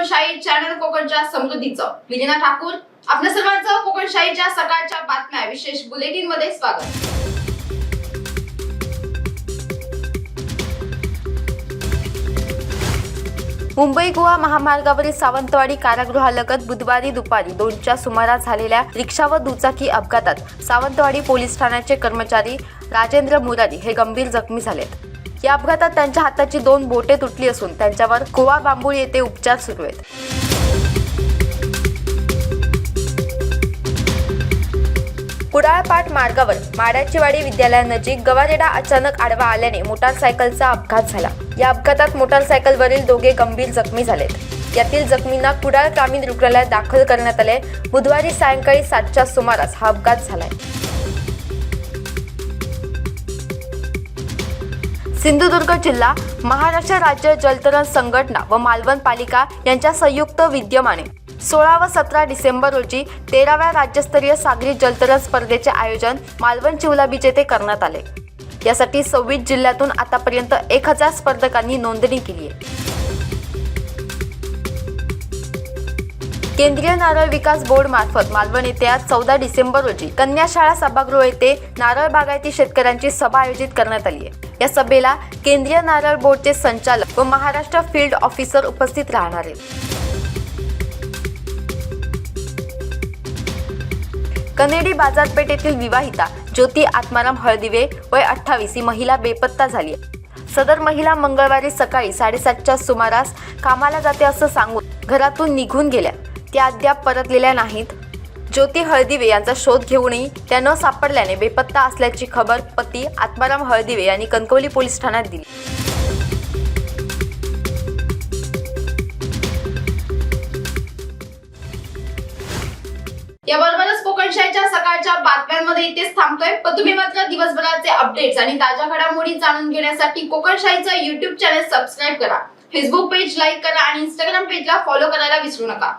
कोकणशाही channel कोकणच्या समृद्धीचं. विलिना ठाकूर आपल्या सर्वांचं कोकणशाहीच्या सकाळच्या बातम्या. विशेष बुलेटिनमध्ये स्वागत. मुंबई गोवा महामार्गावरील सावंतवाडी कारागृहालगत बुधवारी दुपारी दोनच्या सुमारास झालेल्या रिक्षा व दुचाकी अपघातात सावंतवाडी पोलीस ठाण्याचे कर्मचारी राजेंद्र मुरारी हे गंभीर जखमी झालेत. या अपघातात त्यांच्या हाताची दोन बोटे तुटली असून त्यांच्यावर गोवा बांबुळी येथे उपचार सुरू आहेत. कुडाळपाट मार्गावर माड्याचीवाडी विद्यालयानजीक गवारेडा अचानक आडवा आल्याने मोटारसायकलचा अपघात झाला. या अपघातात मोटारसायकलवरील दोघे गंभीर जखमी झालेत. यातील जखमींना कुडाळ ग्रामीण रुग्णालयात दाखल करण्यात आले. बुधवारी सायंकाळी सातच्या सुमारास हा अपघात झालाय. सिंधुदुर्ग जिल्हा महाराष्ट्र राज्य जलतरण संघटना व मालवण पालिका यांच्या संयुक्त विद्यमाने सोळा व सतरा डिसेंबर रोजी तेराव्या राज्यस्तरीय सागरी जलतरण स्पर्धेचे आयोजन मालवण चिवलाबीच येथे करण्यात आले. यासाठी सव्वीस जिल्ह्यातून आतापर्यंत एक हजार स्पर्धकांनी नोंदणी केली आहे. केंद्रीय नारळ विकास बोर्ड मार्फत मालवण येथे आज चौदा डिसेंबर रोजी कन्या शाळा सभागृह येथे नारळ बागायती शेतकऱ्यांची सभा आयोजित करण्यात आली आहे. या सभेला केंद्रीय नारळ बोर्डचे संचालक व महाराष्ट्र फील्ड ऑफिसर उपस्थित राहणार आहेत. कनेडी बाजारपेठेतील विवाहिता ज्योती आत्माराम हळदिवे वय अठ्ठावीस ही महिला बेपत्ता झाली आहे. सदर महिला मंगळवारी सकाळी साडेसातच्या सुमारास कामाला जाते असं सांगून घरातून निघून गेल्या. त्या अद्याप परतलेल्या नाहीत. ज्योती हळदिवे यांचा शोध घेऊनही त्या न सापडल्याने बेपत्ता असल्याची खबर पती आत्माराम हळदिवे यांनी कणकवली पोलीस ठाण्यात दिली. याबरोबरच कोकणशाहीच्या सकाळच्या बातम्यांमध्ये इथेच थांबतोय. पण तुम्ही मात्र दिवसभराचे अपडेट्स आणि ताज्या घडामोडी जाणून घेण्यासाठी कोकणशाहीचं युट्यूब चॅनल सबस्क्राईब करा. फेसबुक पेज लाईक करा आणि इंस्टाग्राम पेजला फॉलो करायला विसरू नका.